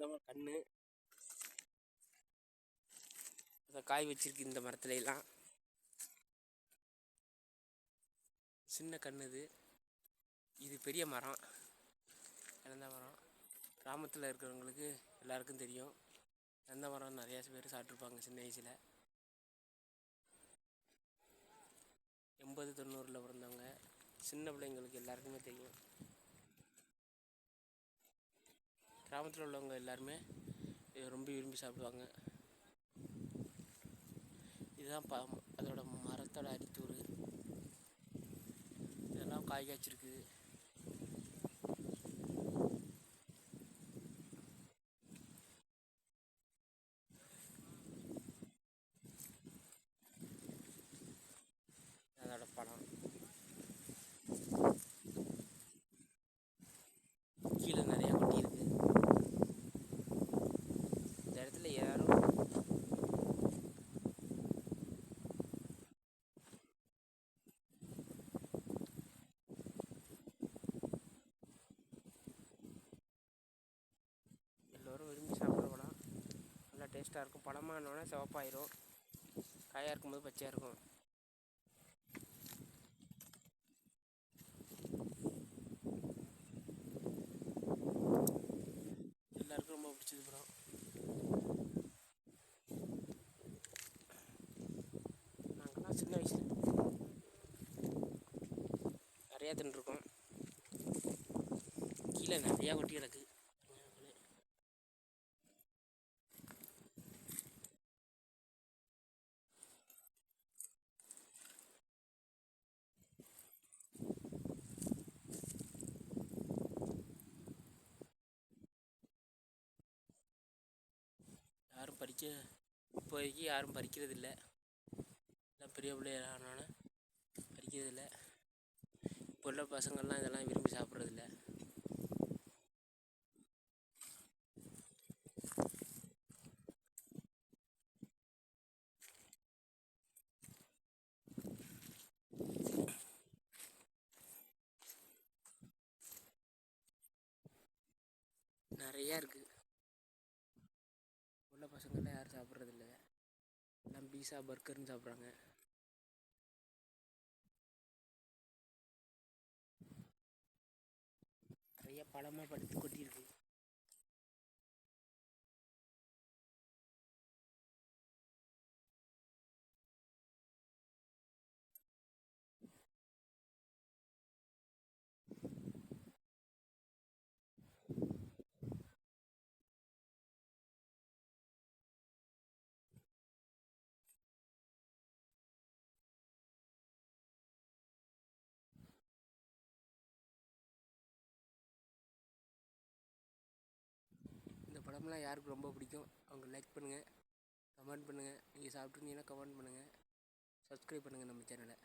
இந்த கண்ணு. அதை காய் வச்சிருக்கு இந்த மரத்துல எல்லாம். சின்ன கண்ணு இது. இது பெரிய மரம். இழந்த மரம். கிராமத்தில் இருக்கிறவங்களுக்கு எல்லாருக்கும் தெரியும். இழந்த மரம் நிறையா பேர் சாப்பிட்ருப்பாங்க சின்ன வயசில். எண்பது தொண்ணூறில் பிறந்தவங்க. சின்ன பிள்ளைங்களுக்கு எல்லாருக்குமே தெரியும். கிராமத்தில் உள்ளவங்க எல்லாருமே இதை ரொம்ப விரும்பி சாப்பிடுவாங்க. இதுதான் ப அதோட மரத்தோட அரித்தூர் இதெல்லாம் காய் காய்ச்சிருக்கு. அதோட படம் கீழே நிறையா கொட்டி இருக்கு இந்த இடத்துல யாரும் எல்லோரும் விரும்பி சாப்பிட்ற பழம் நல்லா டேஸ்ட்டாக இருக்கும். பழமானோடனே சிவப்பாயிரும். காயாக இருக்கும்போது பச்சையாக இருக்கும். எல்லாருக்கும் ரொம்ப பிடிச்சது படம். நாங்கள்லாம் சின்ன வயசில் நிறையா தின்றுருக்கோம் கீழே நிறையா கொட்டி கிடக்கு. யாரும் இப்போதைக்கு யாரும் படிக்கிறதில்ல. இல்லை எல்லாம் பெரிய பிள்ளைகள் ஆனோன்னே பறிக்கிறது இல்லை இப்போ உள்ள பசங்கள்லாம் இதெல்லாம் விரும்பி சாப்பிட்றதில்ல. நிறையா இருக்குது பசங்கள்லாம் யாரும் சாப்பிட்றதில்ல. எல்லாம் பீஸா பர்கர்னு சாப்பிட்றாங்க. நிறைய பழமாக படுத்து கொட்டியிருக்கு. ஐட்டம்லாம் யாருக்கு ரொம்ப பிடிக்கும் அவங்க லைக் பண்ணுங்கள் கமெண்ட் பண்ணுங்கள் நீங்கள் சாப்பிட்ருந்தீங்கன்னா கமெண்ட் பண்ணுங்கள் சப்ஸ்கிரைப் பண்ணுங்கள் நம்ம சேனலை